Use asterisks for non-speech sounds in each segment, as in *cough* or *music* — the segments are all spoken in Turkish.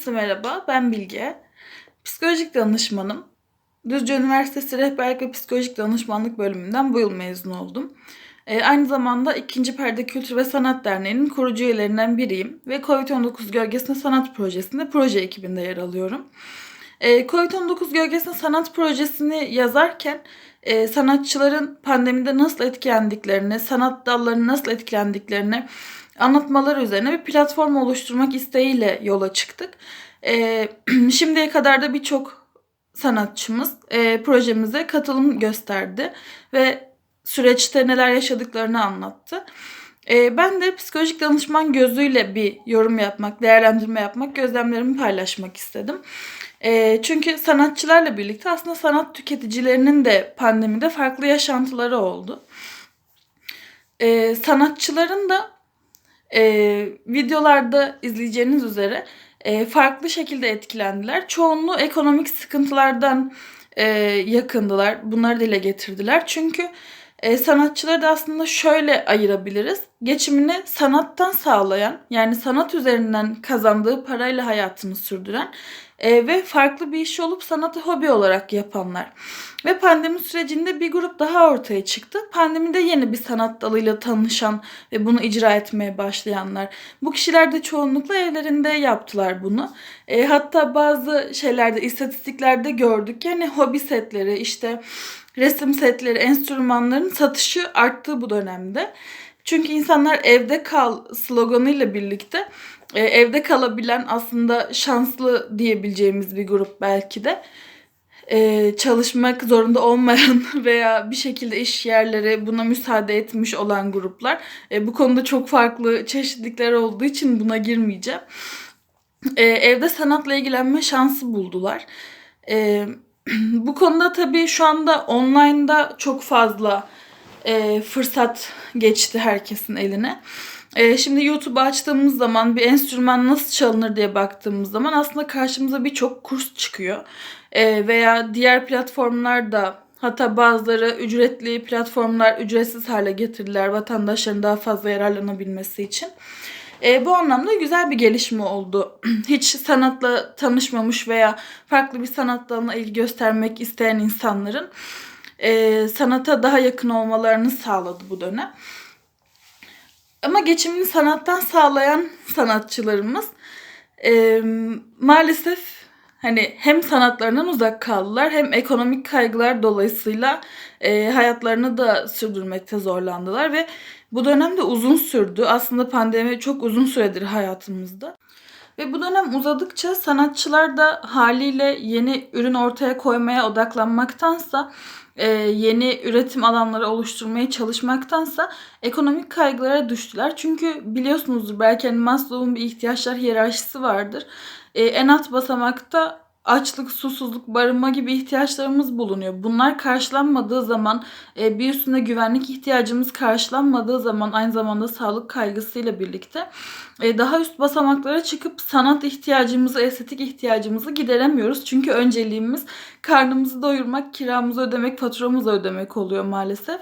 Herkese merhaba, ben Bilge. Psikolojik danışmanım. Düzce Üniversitesi Rehberlik ve Psikolojik Danışmanlık bölümünden bu yıl mezun oldum. Ee, aynı zamanda 2. Perde Kültür ve Sanat Derneği'nin kurucu üyelerinden biriyim ve COVID-19 Gölgesinde Sanat Projesi'nde proje ekibinde yer alıyorum. Ee, COVID-19 Gölgesinde Sanat Projesi'ni yazarken e, sanatçıların pandemide nasıl etkilendiklerini, sanat dallarının nasıl etkilendiklerini anlatmaları üzerine bir platform oluşturmak isteğiyle yola çıktık. E, *clears throat* şimdiye kadar da birçok sanatçımız e, projemize katılım gösterdi ve süreçte neler yaşadıklarını anlattı. E, ben de psikolojik danışman gözüyle bir yorum yapmak, değerlendirme yapmak, gözlemlerimi paylaşmak istedim. E, çünkü sanatçılarla birlikte aslında sanat tüketicilerinin de pandemide farklı yaşantıları oldu. E, sanatçıların da e, videolarda izleyeceğiniz üzere e, farklı şekilde etkilendiler. Çoğunluğu ekonomik sıkıntılardan e, yakındılar. Bunları dile getirdiler. Çünkü e, sanatçıları da aslında şöyle ayırabiliriz. Geçimini sanattan sağlayan yani sanat üzerinden kazandığı parayla hayatını sürdüren e, ve farklı bir iş olup sanatı hobi olarak yapanlar. Ve pandemi sürecinde bir grup daha ortaya çıktı. Pandemide yeni bir sanat dalıyla tanışan ve bunu icra etmeye başlayanlar. Bu kişiler de çoğunlukla evlerinde yaptılar bunu. E, hatta bazı şeylerde, istatistiklerde gördük. Yani hobi setleri, işte resim setleri, enstrümanların satışı arttı bu dönemde. Çünkü insanlar evde kal sloganıyla birlikte e, evde kalabilen aslında şanslı diyebileceğimiz bir grup belki de. E, çalışmak zorunda olmayan *laughs* veya bir şekilde iş yerleri buna müsaade etmiş olan gruplar. E, bu konuda çok farklı çeşitlikler olduğu için buna girmeyeceğim. E, evde sanatla ilgilenme şansı buldular. E, *clears throat* bu konuda tabii şu anda online'da çok fazla e, fırsat geçti herkesin eline. E, şimdi YouTube açtığımız zaman bir enstrüman nasıl çalınır diye baktığımız zaman aslında karşımıza birçok kurs çıkıyor. E, veya diğer platformlar da hatta bazıları ücretli platformlar ücretsiz hale getirdiler vatandaşların daha fazla yararlanabilmesi için. E, bu anlamda güzel bir gelişme oldu. *clears throat* Hiç sanatla tanışmamış veya farklı bir sanat dalına ilgi göstermek isteyen insanların e, sanata daha yakın olmalarını sağladı bu dönem. Ama geçimini sanattan sağlayan sanatçılarımız e, maalesef hani hem sanatlarından uzak kaldılar hem ekonomik kaygılar dolayısıyla e, hayatlarını da sürdürmekte zorlandılar ve bu dönemde uzun sürdü. Aslında pandemi çok uzun süredir hayatımızda. Ve bu dönem uzadıkça sanatçılar da haliyle yeni ürün ortaya koymaya odaklanmaktansa e, yeni üretim alanları oluşturmaya çalışmaktansa ekonomik kaygılara düştüler. Çünkü biliyorsunuzdur belki hani Maslow'un bir ihtiyaçlar hiyerarşisi vardır. E, en alt basamakta açlık, susuzluk, barınma gibi ihtiyaçlarımız bulunuyor. Bunlar karşılanmadığı zaman e, bir üstünde güvenlik ihtiyacımız karşılanmadığı zaman aynı zamanda sağlık kaygısıyla birlikte e, daha üst basamaklara çıkıp sanat ihtiyacımızı, estetik ihtiyacımızı gideremiyoruz. Çünkü önceliğimiz karnımızı doyurmak, kiramızı ödemek, faturamızı ödemek oluyor maalesef.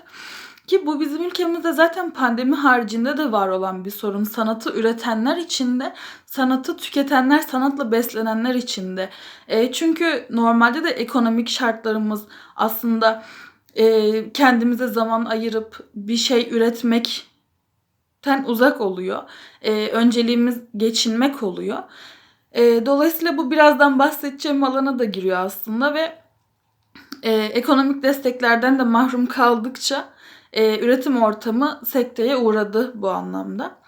Ki bu bizim ülkemizde zaten pandemi haricinde de var olan bir sorun. Sanatı üretenler için de, sanatı tüketenler, sanatla beslenenler için de. E, çünkü normalde de ekonomik şartlarımız aslında e, kendimize zaman ayırıp bir şey üretmekten uzak oluyor. E, önceliğimiz geçinmek oluyor. E, dolayısıyla bu birazdan bahsedeceğim alana da giriyor aslında ve e, ekonomik desteklerden de mahrum kaldıkça e, üretim ortamı sekteye uğradı bu anlamda.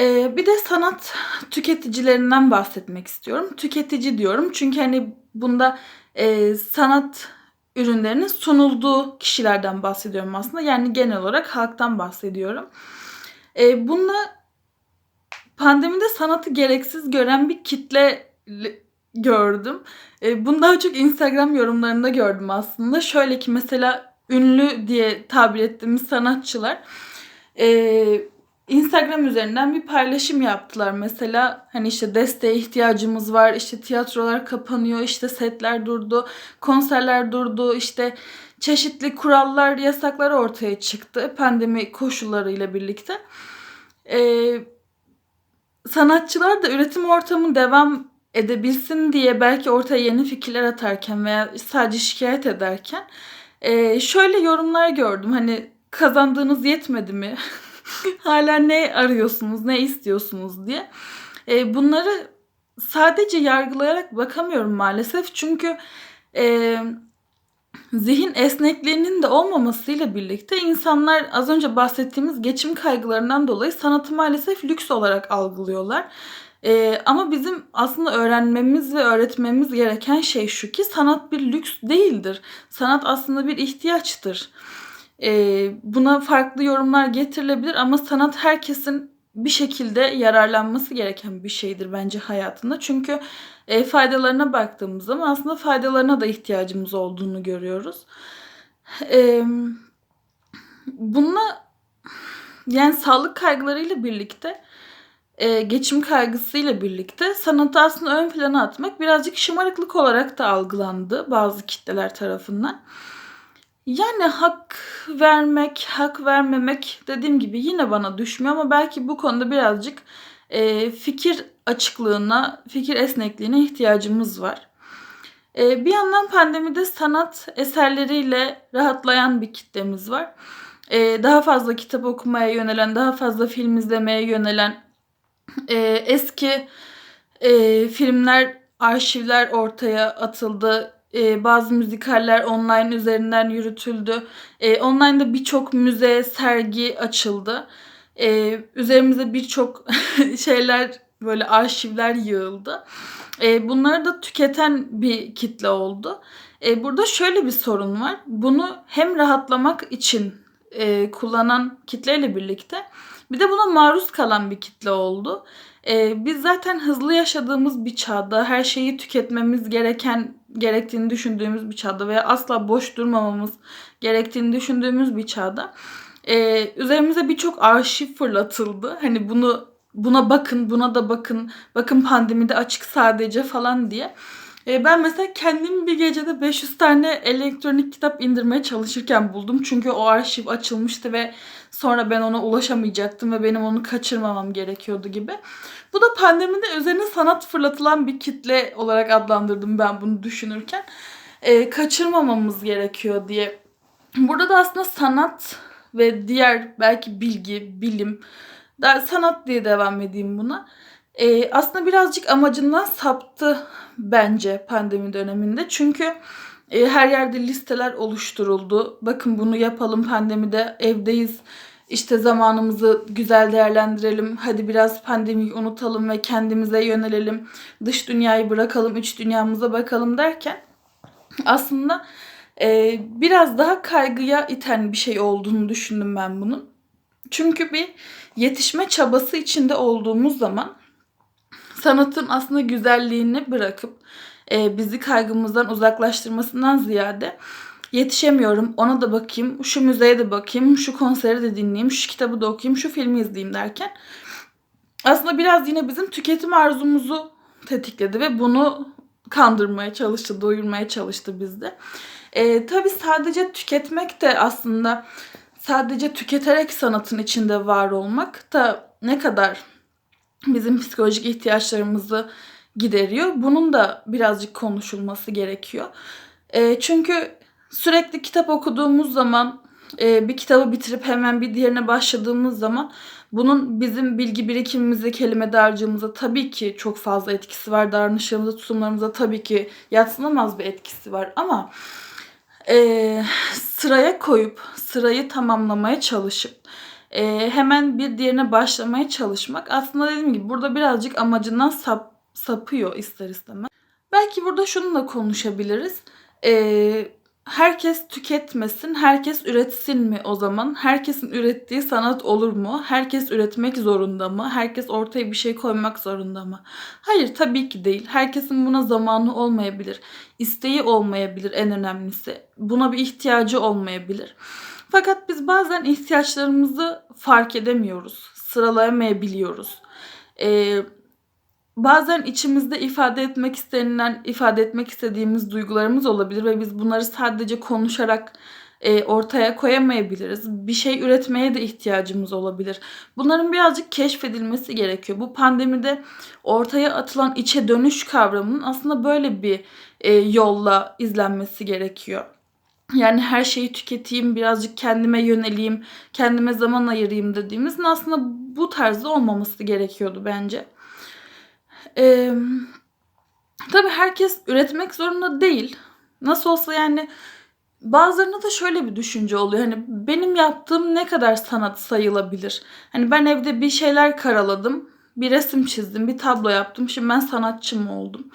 E, bir de sanat tüketicilerinden bahsetmek istiyorum. Tüketici diyorum çünkü hani bunda e, sanat ürünlerinin sunulduğu kişilerden bahsediyorum aslında. Yani genel olarak halktan bahsediyorum. E, bunda pandemide sanatı gereksiz gören bir kitle gördüm. E, bunu daha çok Instagram yorumlarında gördüm aslında. Şöyle ki mesela ünlü diye tabir ettiğimiz sanatçılar e, Instagram üzerinden bir paylaşım yaptılar. Mesela hani işte desteğe ihtiyacımız var, işte tiyatrolar kapanıyor, işte setler durdu, konserler durdu, işte çeşitli kurallar, yasaklar ortaya çıktı pandemi koşullarıyla birlikte. Ee, sanatçılar da üretim ortamı devam edebilsin diye belki ortaya yeni fikirler atarken veya sadece şikayet ederken e, şöyle yorumlar gördüm. Hani kazandığınız yetmedi mi? *laughs* Hala ne arıyorsunuz, ne istiyorsunuz diye. E, bunları sadece yargılayarak bakamıyorum maalesef. Çünkü e, zihin esnekliğinin de olmamasıyla birlikte insanlar az önce bahsettiğimiz geçim kaygılarından dolayı sanatı maalesef lüks olarak algılıyorlar. Ee, ama bizim aslında öğrenmemiz ve öğretmemiz gereken şey şu ki sanat bir lüks değildir. Sanat aslında bir ihtiyaçtır. Ee, buna farklı yorumlar getirilebilir ama sanat herkesin bir şekilde yararlanması gereken bir şeydir bence hayatında. Çünkü e, faydalarına baktığımız zaman aslında faydalarına da ihtiyacımız olduğunu görüyoruz. E, bununla yani sağlık kaygılarıyla birlikte e, geçim kaygısıyla birlikte sanatı aslında ön plana atmak birazcık şımarıklık olarak da algılandı bazı kitleler tarafından. Yani hak vermek, hak vermemek dediğim gibi yine bana düşmüyor ama belki bu konuda birazcık e, fikir açıklığına, fikir esnekliğine ihtiyacımız var. E, bir yandan pandemide sanat eserleriyle rahatlayan bir kitlemiz var. E, daha fazla kitap okumaya yönelen, daha fazla film izlemeye yönelen, e, eski e, filmler, arşivler ortaya atıldı e, bazı müzikaller online üzerinden yürütüldü. E, online'da birçok müze, sergi açıldı. E, üzerimize birçok *laughs* şeyler böyle arşivler yığıldı. E, bunları da tüketen bir kitle oldu. E, burada şöyle bir sorun var. Bunu hem rahatlamak için e, kullanan kitleyle birlikte bir de buna maruz kalan bir kitle oldu. Ee, biz zaten hızlı yaşadığımız bir çağda, her şeyi tüketmemiz gereken gerektiğini düşündüğümüz bir çağda veya asla boş durmamamız gerektiğini düşündüğümüz bir çağda e, üzerimize birçok arşiv fırlatıldı. Hani bunu buna bakın, buna da bakın, bakın pandemide açık sadece falan diye. E, ben mesela kendimi bir gecede 500 tane elektronik kitap indirmeye çalışırken buldum. Çünkü o arşiv açılmıştı ve sonra ben ona ulaşamayacaktım ve benim onu kaçırmamam gerekiyordu gibi. Bu da pandemide üzerine sanat fırlatılan bir kitle olarak adlandırdım ben bunu düşünürken. E, kaçırmamamız gerekiyor diye. Burada da aslında sanat ve diğer belki bilgi, bilim, daha sanat diye devam edeyim buna. E, aslında birazcık amacından saptı bence pandemi döneminde. Çünkü e, her yerde listeler oluşturuldu. Bakın bunu yapalım pandemide evdeyiz işte zamanımızı güzel değerlendirelim. Hadi biraz pandemiyi unutalım ve kendimize yönelelim. Dış dünyayı bırakalım, iç dünyamıza bakalım derken aslında e, biraz daha kaygıya iten bir şey olduğunu düşündüm ben bunun. Çünkü bir yetişme çabası içinde olduğumuz zaman sanatın aslında güzelliğini bırakıp e, bizi kaygımızdan uzaklaştırmasından ziyade yetişemiyorum ona da bakayım, şu müzeye de bakayım, şu konseri de dinleyeyim, şu kitabı da okuyayım, şu filmi izleyeyim derken aslında biraz yine bizim tüketim arzumuzu tetikledi ve bunu kandırmaya çalıştı, doyurmaya çalıştı bizde. E, tabii sadece tüketmek de aslında sadece tüketerek sanatın içinde var olmak da ne kadar bizim psikolojik ihtiyaçlarımızı gideriyor. Bunun da birazcık konuşulması gerekiyor. E, çünkü sürekli kitap okuduğumuz zaman e, bir kitabı bitirip hemen bir diğerine başladığımız zaman bunun bizim bilgi birikimimize, kelime dağarcığımıza tabii ki çok fazla etkisi var. Davranışlarımıza, tutumlarımıza tabii ki yatsınamaz bir etkisi var. Ama e, sıraya koyup, sırayı tamamlamaya çalışıp e, hemen bir diğerine başlamaya çalışmak aslında dediğim gibi burada birazcık amacından sap, sapıyor ister istemez. Belki burada şunu da konuşabiliriz. Eee herkes tüketmesin, herkes üretsin mi o zaman? Herkesin ürettiği sanat olur mu? Herkes üretmek zorunda mı? Herkes ortaya bir şey koymak zorunda mı? Hayır tabii ki değil. Herkesin buna zamanı olmayabilir. İsteği olmayabilir en önemlisi. Buna bir ihtiyacı olmayabilir. Fakat biz bazen ihtiyaçlarımızı fark edemiyoruz. Sıralayamayabiliyoruz. Ee, bazen içimizde ifade etmek istenilen, ifade etmek istediğimiz duygularımız olabilir ve biz bunları sadece konuşarak e, ortaya koyamayabiliriz. Bir şey üretmeye de ihtiyacımız olabilir. Bunların birazcık keşfedilmesi gerekiyor. Bu pandemide ortaya atılan içe dönüş kavramının aslında böyle bir e, yolla izlenmesi gerekiyor. Yani her şeyi tüketeyim, birazcık kendime yöneleyim, kendime zaman ayırayım dediğimizin aslında bu tarzda olmaması gerekiyordu bence. Ee, tabii herkes üretmek zorunda değil. Nasıl olsa yani bazılarında da şöyle bir düşünce oluyor. Hani benim yaptığım ne kadar sanat sayılabilir? Hani ben evde bir şeyler karaladım, bir resim çizdim, bir tablo yaptım. Şimdi ben sanatçı mı oldum?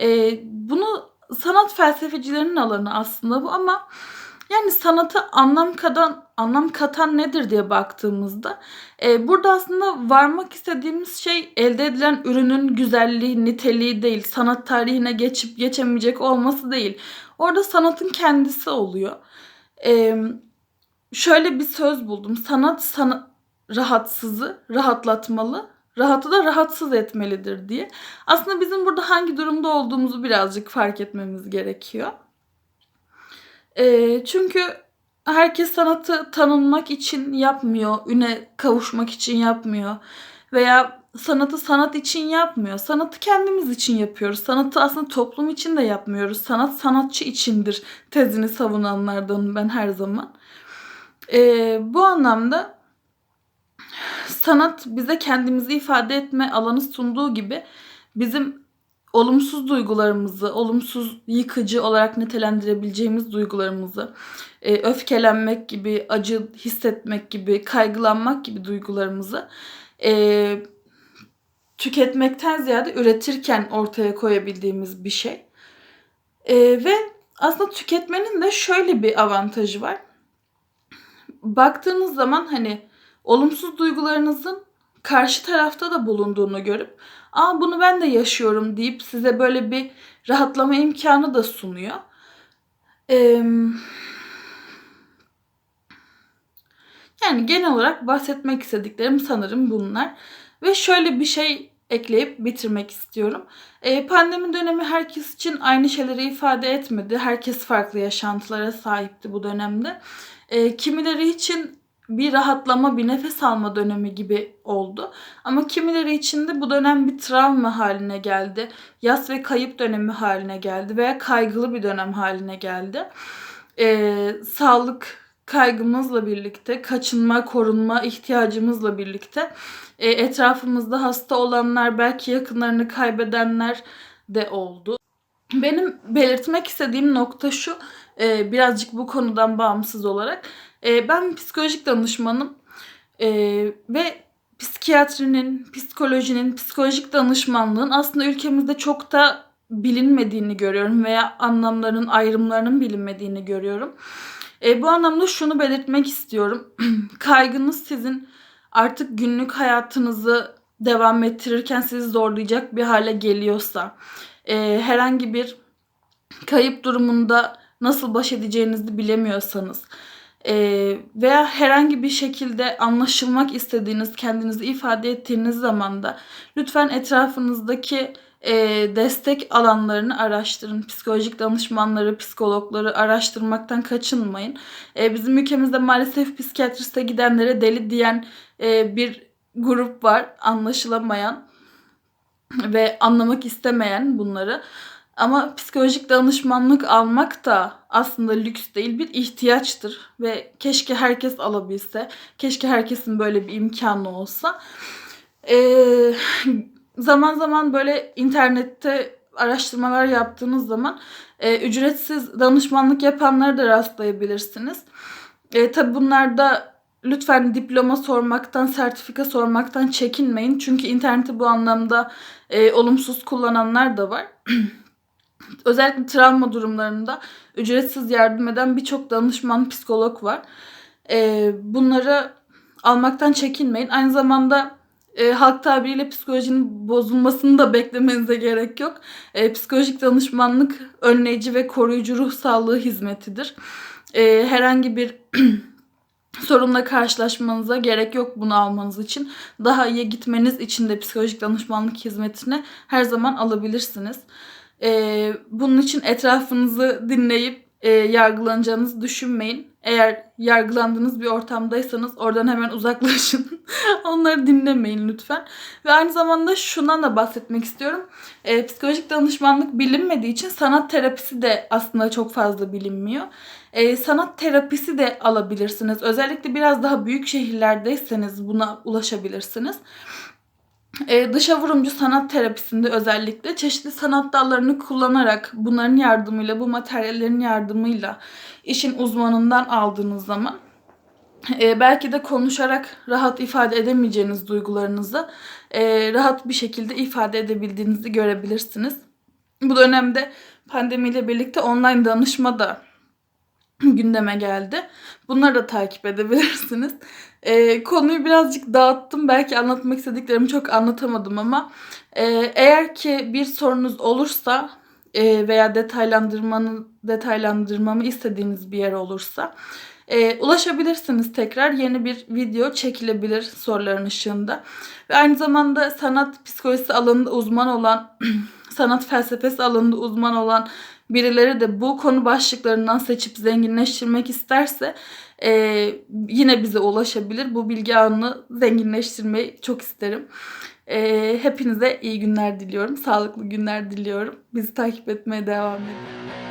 Ee, bunu sanat felsefecilerinin alanı aslında bu ama yani sanata anlam katan anlam katan nedir diye baktığımızda e, burada aslında varmak istediğimiz şey elde edilen ürünün güzelliği, niteliği değil, sanat tarihine geçip geçemeyecek olması değil. Orada sanatın kendisi oluyor. E, şöyle bir söz buldum. Sanat sana rahatsızı rahatlatmalı, rahatı da rahatsız etmelidir diye. Aslında bizim burada hangi durumda olduğumuzu birazcık fark etmemiz gerekiyor. E, çünkü herkes sanatı tanınmak için yapmıyor, üne kavuşmak için yapmıyor veya sanatı sanat için yapmıyor. Sanatı kendimiz için yapıyoruz. Sanatı aslında toplum için de yapmıyoruz. Sanat sanatçı içindir tezini savunanlardan ben her zaman. Ee, bu anlamda sanat bize kendimizi ifade etme alanı sunduğu gibi bizim olumsuz duygularımızı, olumsuz yıkıcı olarak nitelendirebileceğimiz duygularımızı, e, öfkelenmek gibi, acı hissetmek gibi, kaygılanmak gibi duygularımızı e, tüketmekten ziyade üretirken ortaya koyabildiğimiz bir şey. E, ve aslında tüketmenin de şöyle bir avantajı var. Baktığınız zaman hani olumsuz duygularınızın karşı tarafta da bulunduğunu görüp Aa bunu ben de yaşıyorum deyip size böyle bir rahatlama imkanı da sunuyor. Ee, yani genel olarak bahsetmek istediklerim sanırım bunlar. Ve şöyle bir şey ekleyip bitirmek istiyorum. Ee, pandemi dönemi herkes için aynı şeyleri ifade etmedi. Herkes farklı yaşantılara sahipti bu dönemde. Ee, kimileri için bir rahatlama, bir nefes alma dönemi gibi oldu. Ama kimileri için de bu dönem bir travma haline geldi. Yas ve kayıp dönemi haline geldi veya kaygılı bir dönem haline geldi. Ee, sağlık kaygımızla birlikte, kaçınma, korunma ihtiyacımızla birlikte e, etrafımızda hasta olanlar, belki yakınlarını kaybedenler de oldu. Benim belirtmek istediğim nokta şu, e, birazcık bu konudan bağımsız olarak. E, ben psikolojik danışmanım e, ve psikiyatrinin, psikolojinin, psikolojik danışmanlığın aslında ülkemizde çok da bilinmediğini görüyorum veya anlamlarının, ayrımlarının bilinmediğini görüyorum. E, bu anlamda şunu belirtmek istiyorum. *clears throat* Kaygınız sizin artık günlük hayatınızı devam ettirirken sizi zorlayacak bir hale geliyorsa, e, herhangi bir kayıp durumunda nasıl baş edeceğinizi bilemiyorsanız e, veya herhangi bir şekilde anlaşılmak istediğiniz, kendinizi ifade ettiğiniz zaman da lütfen etrafınızdaki e, destek alanlarını araştırın. Psikolojik danışmanları, psikologları araştırmaktan kaçınmayın. E, bizim ülkemizde maalesef psikiyatriste gidenlere deli diyen e, bir grup var anlaşılamayan ve anlamak istemeyen bunları. Ama psikolojik danışmanlık almak da aslında lüks değil bir ihtiyaçtır ve keşke herkes alabilse, keşke herkesin böyle bir imkanı olsa. Ee, zaman zaman böyle internette araştırmalar yaptığınız zaman e, ücretsiz danışmanlık yapanlara da rastlayabilirsiniz. E, tabi bunlarda lütfen diploma sormaktan, sertifika sormaktan çekinmeyin. Çünkü interneti bu anlamda e, olumsuz kullananlar da var. *clears throat* Özellikle travma durumlarında ücretsiz yardım eden birçok danışman psikolog var. E, bunları almaktan çekinmeyin. Aynı zamanda e, halk tabiriyle psikolojinin bozulmasını da beklemenize gerek yok. E, psikolojik danışmanlık önleyici ve koruyucu ruh sağlığı hizmetidir. E, herhangi bir *clears throat* sorunla karşılaşmanıza gerek yok bunu almanız için. Daha iyi gitmeniz için de psikolojik danışmanlık hizmetini her zaman alabilirsiniz. E, bunun için etrafınızı dinleyip e, yargılanacağınızı düşünmeyin. Eğer yargılandığınız bir ortamdaysanız oradan hemen uzaklaşın. *laughs* Onları dinlemeyin lütfen. Ve aynı zamanda şundan da bahsetmek istiyorum. E, psikolojik danışmanlık bilinmediği için sanat terapisi de aslında çok fazla bilinmiyor. E, sanat terapisi de alabilirsiniz. Özellikle biraz daha büyük şehirlerdeyseniz buna ulaşabilirsiniz. E, dışa vurumcu sanat terapisinde özellikle çeşitli sanat dallarını kullanarak bunların yardımıyla, bu materyallerin yardımıyla işin uzmanından aldığınız zaman e, belki de konuşarak rahat ifade edemeyeceğiniz duygularınızı e, rahat bir şekilde ifade edebildiğinizi görebilirsiniz. Bu dönemde pandemiyle birlikte online danışma da *clears throat* gündeme geldi. Bunları da takip edebilirsiniz. E, konuyu birazcık dağıttım. Belki anlatmak istediklerimi çok anlatamadım ama e, eğer ki bir sorunuz olursa e, veya detaylandırmanı detaylandırmamı istediğiniz bir yer olursa e, ulaşabilirsiniz tekrar. Yeni bir video çekilebilir soruların ışığında. Ve aynı zamanda sanat psikolojisi alanında uzman olan, *clears throat* sanat felsefesi alanında uzman olan birileri de bu konu başlıklarından seçip zenginleştirmek isterse e, yine bize ulaşabilir. Bu bilgi ağını zenginleştirmeyi çok isterim. E, hepinize iyi günler diliyorum. Sağlıklı günler diliyorum. Bizi takip etmeye devam edin.